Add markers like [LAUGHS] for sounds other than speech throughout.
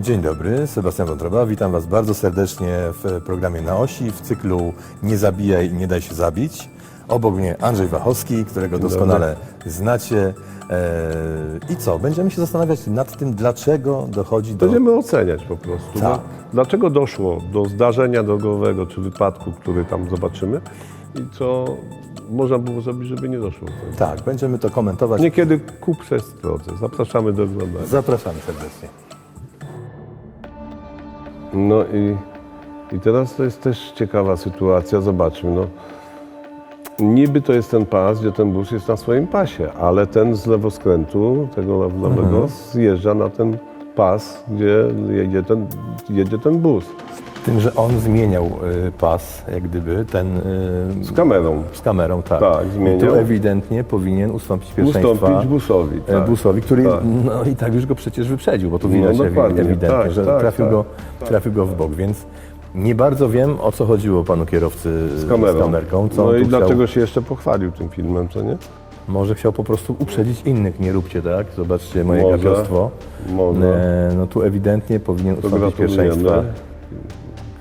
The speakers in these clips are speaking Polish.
Dzień dobry, Sebastian Wątroba. Witam Was bardzo serdecznie w programie Na Osi w cyklu Nie zabijaj i nie daj się zabić. Obok mnie Andrzej Wachowski, którego doskonale znacie. Eee, I co? Będziemy się zastanawiać nad tym, dlaczego dochodzi do... Będziemy oceniać po prostu. Tak. No, dlaczego doszło do zdarzenia drogowego czy wypadku, który tam zobaczymy i co można było zrobić, żeby nie doszło. Tak, będziemy to komentować. Niekiedy ku przestrodze. Zapraszamy do oglądania. Zapraszamy serdecznie. No i, i teraz to jest też ciekawa sytuacja. Zobaczmy. No. Niby to jest ten pas, gdzie ten bus jest na swoim pasie, ale ten z lewoskrętu, tego lewego, Mhm. zjeżdża na ten pas, gdzie jedzie ten, jedzie ten bus. Tym, że on zmieniał y, pas, jak gdyby, ten... y, Z kamerą. z kamerą, tak. Tak, I zmieniał. tu ewidentnie powinien ustąpić pierwszeństwa. Ustąpić busowi. e, Tak. busowi, który Tak. no i tak już go przecież wyprzedził, bo tu No, widać ewi- dokładnie. ewidentnie, Tak, że tak, trafił, tak. Go, trafił go w bok, więc nie bardzo wiem, o co chodziło panu kierowcy z kamerą. z kamerką. Co no i chciał, dlaczego się jeszcze pochwalił tym filmem, co nie? Może chciał po prostu uprzedzić innych, nie róbcie tak, zobaczcie moje Może. gapiostwo. Może. E, no tu ewidentnie powinien ustąpić gratulujemy pierwszeństwa.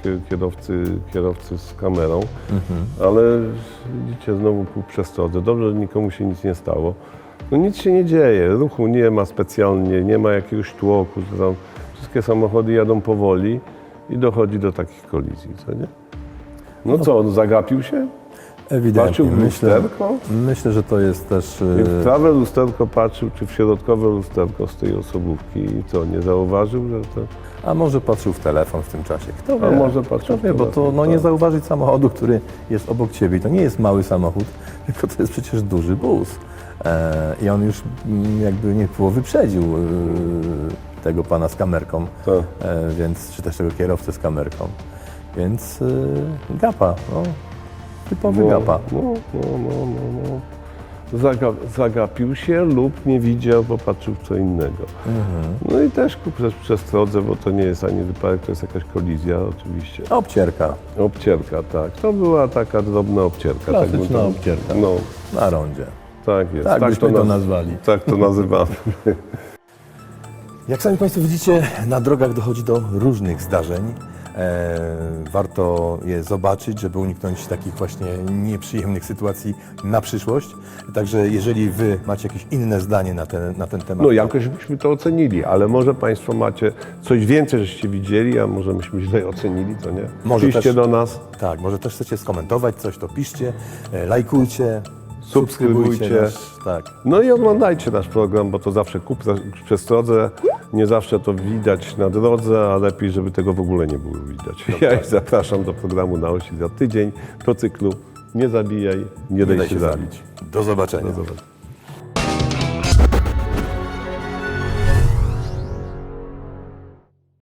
Kier- kierowcy, kierowcy z kamerą, Mhm. ale widzicie znowu ku przestrodze. Dobrze, że nikomu się nic nie stało. No nic się nie dzieje, ruchu nie ma specjalnie, nie ma jakiegoś tłoku. tam Wszystkie samochody jadą powoli i dochodzi do takich kolizji, co nie? No co, on zagapił się? Ewidentnie. Patrzył w Myślę, lusterko? myślę, że to jest też... I e, w prawe lusterko patrzył, czy w środkowe lusterko z tej osobówki i co, nie zauważył, że to... A może patrzył w telefon w tym czasie. Kto wie? A może patrzył Kto w wie, bo to telefon, no, nie tak. zauważyć samochodu, który jest obok ciebie. To nie jest mały samochód, [LAUGHS] tylko to jest przecież duży bus. E, I on już mm, jakby nie było wyprzedził e, tego pana z kamerką, Tak. e, więc, czy też tego kierowcę z kamerką. Więc e, gapa, no, typowy gapa. No, no, no, no, no. Zaga, zagapił się lub nie widział, bo patrzył w co innego. Mhm. No i też ku przez przestrodze, bo to nie jest ani wypadek, to jest jakaś kolizja oczywiście. Obcierka Obcierka, tak. To była taka drobna obcierka. tak bym Klasyczna to- obcierka. No, na rondzie. tak jest. Tak, byśmy to naz- nazwali. Tak to [LAUGHS] nazywamy. Jak sami Państwo widzicie, na drogach dochodzi do różnych zdarzeń. E, warto je zobaczyć, żeby uniknąć takich właśnie nieprzyjemnych sytuacji na przyszłość. Także jeżeli Wy macie jakieś inne zdanie na ten, na ten temat, No jakoś byśmy to ocenili, ale może Państwo macie coś więcej, żeście widzieli, a może myśmy źle ocenili, to nie? Może Piszcie też- do nas. tak, może też chcecie skomentować coś, to piszcie, e, lajkujcie, Subskrybujcie. subskrybujcie nasz, tak. No i oglądajcie nasz program, bo to zawsze kup przez drodze. Nie zawsze to widać na drodze, a lepiej, żeby tego w ogóle nie było widać. [LAUGHS] Ja ich zapraszam do programu na osi za tydzień, do cyklu Nie zabijaj, nie, Nie daj daj się się zabić. zabić. Do zobaczenia. Do zobaczenia.